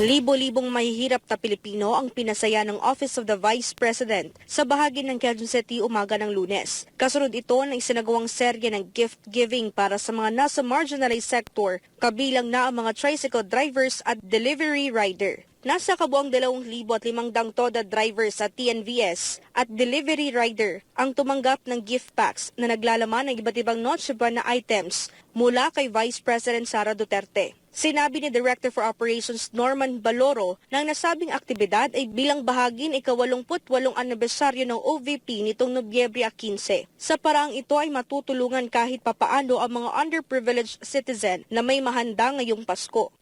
Libo-libong mahihirap na Pilipino ang pinasaya ng Office of the Vice President sa bahagi ng Quezon City umaga ng lunes. Kasunod ito ng isinagawang serye ng gift giving para sa mga nasa marginalized sector, kabilang na ang mga tricycle drivers at delivery rider. Nasa kabuang 2,500 TODA drivers sa TNVS at delivery rider ang tumanggap ng gift packs na naglalaman ng iba't ibang Noche Buena items mula kay Vice President Sara Duterte. Sinabi ni Director for Operations Norman Baloro na ang nasabing aktibidad ay bilang bahagi ng ika-88 anibersaryo ng OVP nitong Nobyembre 15. Sa paraang ito ay matutulungan kahit papaano ang mga underprivileged citizen na may mahanda ngayong Pasko.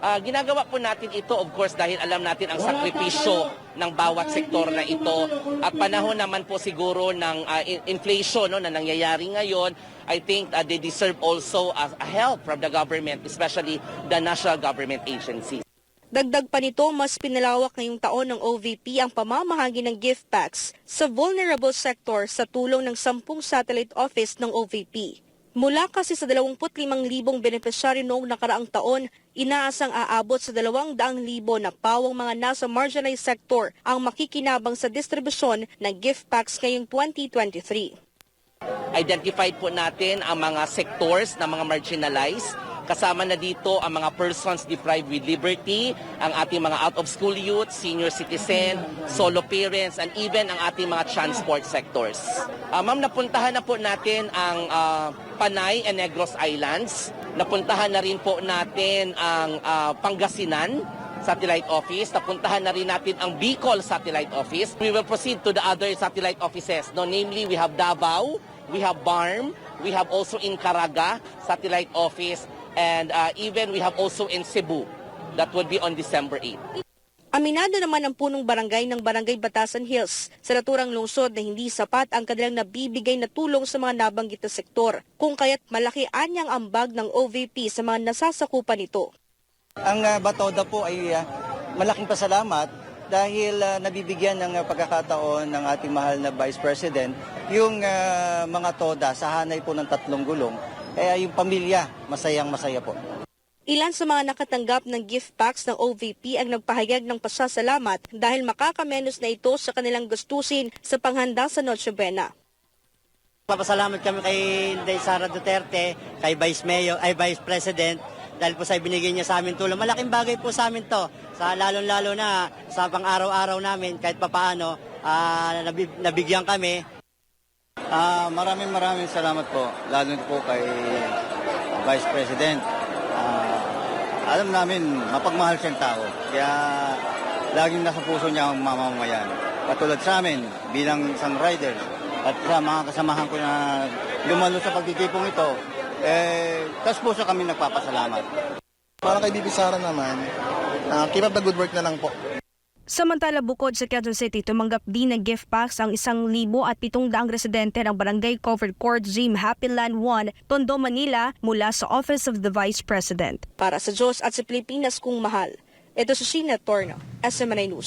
Ah, ginagawa po natin ito of course dahil alam natin ang sakripisyo ng bawat sektor na ito at panahon naman po siguro ng in- inflation no, na nangyayari ngayon. I think ah, they deserve also a, a help from the government, especially the national government agencies. Dagdag pa nito, mas pinalawak ngayong taon ng OVP ang pamamahagi ng gift packs sa vulnerable sector sa tulong ng 10 satellite office ng OVP. Mula kasi sa 25,000 benepisyaryo noong nakaraang taon, inaasang aabot sa 200,000 na pawang mga nasa marginalized sector ang makikinabang sa distribusyon ng gift packs ngayong 2023. Identified po natin ang mga sectors na mga marginalized. Kasama na dito ang mga persons deprived with liberty, ang ating mga out-of-school youth, senior citizen, solo parents, and even ang ating mga transport sectors. Ah, Ma'am, napuntahan na po natin ang ah, Panay and Negros Islands. Napuntahan na rin po natin ang ah, Pangasinan, satellite office. Napuntahan na rin natin ang Bicol satellite office. We will proceed to the other satellite offices. No, namely, we have Davao, we have Barm, we have also in Caraga satellite office, and uh, even we have also in Cebu. That would be on December 8. Aminado naman ang punong barangay ng Barangay Batasan Hills sa naturang lungsod na hindi sapat ang kanilang nabibigay na tulong sa mga nabanggit na sektor, kung kaya't malaki anyang ambag ng OVP sa mga nasasakupan nito. Ang uh, Batoda po ay ah, malaking pasalamat dahil ah, nabibigyan ng ah, pagkakataon ng ating mahal na Vice President yung ah, mga toda sa hanay po ng tatlong gulong. Kaya yung pamilya, masayang masaya po. Ilan sa mga nakatanggap ng gift packs ng OVP ang nagpahayag ng pasasalamat dahil makakamenos na ito sa kanilang gastusin sa panghanda sa Noche Buena. Papasalamat kami kay Inday Sara Duterte, kay Vice Mayor, ay Vice President dahil po sa ibinigay niya sa amin tulong. Malaking bagay po sa amin to. Sa lalong-lalo na sa pang-araw-araw namin kahit papaano nabib- nabigyan kami. Ah, maraming maraming salamat po, lalo po kay Vice President. Ah, alam namin, mapagmahal siyang tao. Kaya laging nasa puso niya ang mamamayan. Katulad sa amin, bilang isang rider, at sa mga kasamahan ko na lumalo sa pagtitipong ito, eh, tas puso kami nagpapasalamat. Para kay Bibi Sara naman, ah, keep up the good work na lang po. Samantala bukod sa Quezon City, tumanggap din ng gift packs ang isang libo at pitong daang residente ng Barangay Covered Court Gym Happy Land 1, Tondo, Manila mula sa Office of the Vice President. Para sa Diyos at sa Pilipinas kung mahal, ito si Sheena Torno, SMNI News.